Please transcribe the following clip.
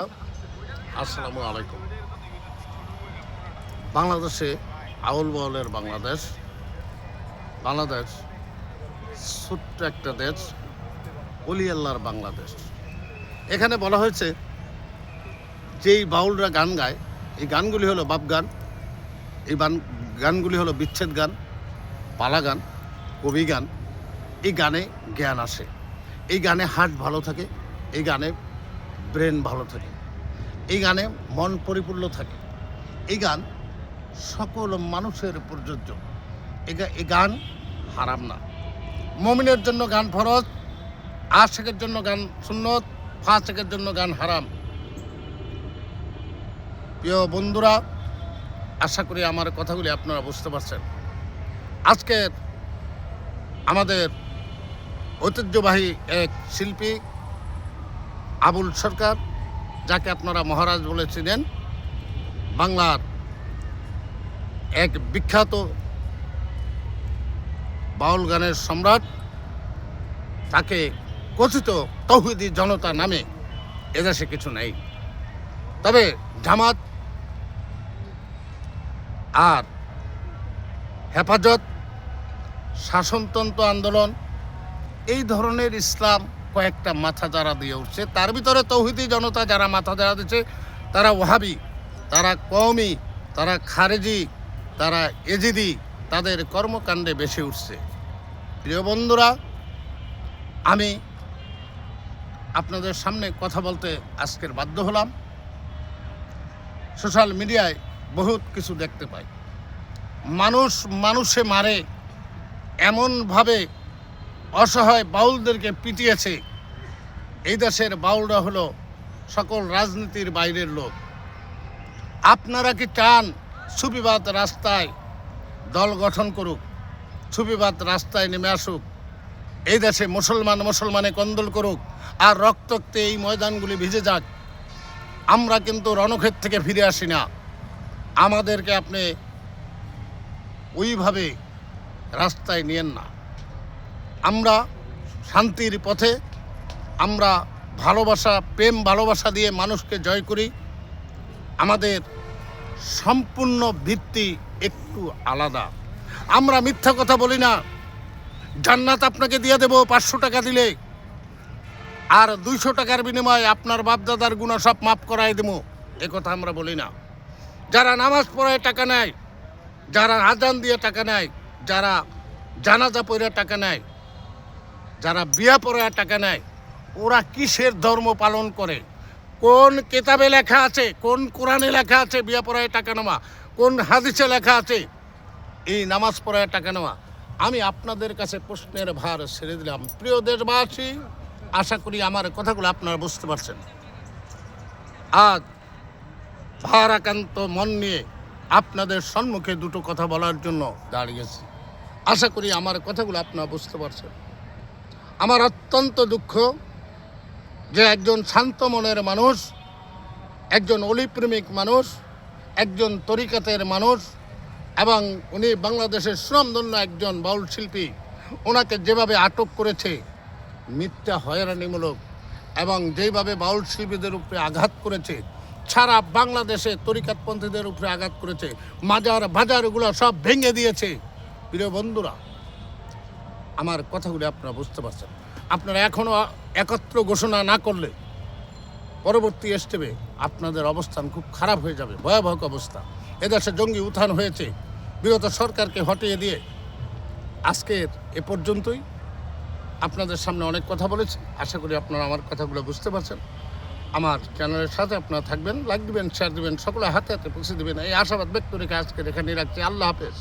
আসসালামু আলাইকুম। বাংলাদেশে আউল বাউলের বাংলাদেশ। বাংলাদেশ, ছোট্ট একটা দেশ অলি আল্লাহর বাংলাদেশ। এখানে বলা হয়েছে, যেই বাউলরা গান গায়, এই গানগুলি হলো বাপ গান, এই বান- গানগুলি হলো বিচ্ছেদ গান, পালা গান, কবি গান। এই গানে জ্ঞান আসে। এই গানে হার্ট ভালো থাকে, এই গানে ব্রেন ভালো থাকে। এই গানে মন পরিপূর্ণ থাকে। এই গান সকল মানুষের প্রযোজ্য। এই গান হারাম না। মমিনের জন্য গান ফরজ, আশেকের জন্য গান সুন্নত ফাঁসেকের জন্য গান হারাম। প্রিয় বন্ধুরা, আশা করি আমার কথাগুলি আপনারা বুঝতে পারছেন। আজকের আমাদের ঐতিহ্যবাহী এক শিল্পী আবুল সরকার, যাকে আপনারা মহারাজ বলেছিলেন বাংলার এক বিখ্যাত বাউল গানের সম্রাট, তাকে কথিত তৌহিদি জনতা নামে এদেশে কিছু নেই। তবে জামাত আর হেফাজত, শাসনতন্ত্র আন্দোলন, এই ধরনের ইসলাম কয়েকটা মাথা যারা দিয়ে উঠছে, তার ভিতরে তৌহিদি জনতা যারা মাথা যারা দিচ্ছে, তারা ওহাবি তারা কওমি, তারা খারেজি, তারা এজিদি, তাদের কর্মকাণ্ডে বেশি উঠছে। প্রিয় বন্ধুরা, আমি আপনাদের সামনে কথা বলতে আজকের বাধ্য হলাম। সোশ্যাল মিডিয়ায় বহুত কিছু দেখতে পাই। মানুষ মানুষে মারে, এমনভাবে অসহায় বাউলদেরকে পিটিয়েছে। এই দেশের বাউলরা হলো সকল রাজনীতির বাইরের লোক। আপনারা কি চান সুবিবাদ রাস্তায় দল গঠন করুক, সুবিবাদ রাস্তায় নেমে আসুক, এই দেশে মুসলমান মুসলমানে কন্দল করুক আর রক্তক্তে এই ময়দানগুলি ভিজে যাক? আমরা কিন্তু রণক্ষেত থেকে ফিরে আসি না। আমাদেরকে আপনি ওইভাবে রাস্তায় নিয়েন না। আমরা শান্তির পথে, আমরা ভালোবাসা, প্রেম, ভালোবাসা দিয়ে মানুষকে জয় করি। আমাদের সম্পূর্ণ ভিত্তি একটু আলাদা। আমরা মিথ্যা কথা বলি না। জান্নাত আপনাকে দিয়ে দেবো পাঁচশো টাকা দিলে। আর দুইশো টাকার বিনিময়ে আপনার বাপদাদার গুণা সব মাফ করাই দেবো। কথা আমরা বলি না। যারা নামাজ পড়ায় টাকা নেয়, যারা আজান দিয়ে টাকা নেয়, যারা জানাজা পড়ে টাকা নেয় যারা বিয়া পড়া টাকা নেয়, ওরা কিসের ধর্ম পালন করে? কোন কেতাবে লেখা আছে, কোন কোরআনে লেখা আছে বিয়া পড়ায় টাকা নেওয়া? কোন হাদিসে লেখা আছে এই নামাজ পড়ায় টাকা নেওয়া? আমি আপনাদের কাছে প্রশ্নের ভার ছেড়ে দিলাম। প্রিয় দেশবাসী, আশা করি আমার কথাগুলো আপনারা বুঝতে পারছেন। আজ ভারাকান্ত মন নিয়ে আপনাদের সম্মুখে দুটো কথা বলার জন্য দাঁড়িয়েছি। আশা করি আমার কথাগুলো আপনারা বুঝতে পারছেন। আমার অত্যন্ত দুঃখ যে একজন শান্ত মনের মানুষ, একজন অলিপ্রেমিক মানুষ, একজন তরিকাতের মানুষ এবং উনি বাংলাদেশের সুনামধন্য একজন বাউল শিল্পী, ওনাকে যেভাবে আটক করেছে, মিথ্যা হয়রানিমূলক এবং যেভাবে বাউল শিল্পীদের উপরে আঘাত করেছে, সারা বাংলাদেশে তরিকাতপন্থীদের উপরে আঘাত করেছে, মাজার, বাজারগুলো সব ভেঙে দিয়েছে। প্রিয় বন্ধুরা আমার কথাগুলি আপনারা বুঝতে পারছেন। আপনারা এখনও একত্র ঘোষণা না করলে পরবর্তী স্টেপে আপনাদের অবস্থান খুব খারাপ হয়ে যাবে, ভয়াবহ অবস্থা। এদেশে জঙ্গি উত্থান হয়েছে, বিগত সরকারকে হটিয়ে দিয়ে আজকের এ পর্যন্তই। আপনাদের সামনে অনেক কথা বলেছি, আশা করি আপনারা আমার কথাগুলো বুঝতে পারছেন। আমার চ্যানেলের সাথে আপনারা থাকবেন লাইক দিবেন শেয়ার দিবেন সকলে হাতে হাতে পৌঁছে দেবেন। এই আশাবাদ ব্যক্ত রেখে আজকে এখানে রাখছি। আল্লাহ হাফেজ।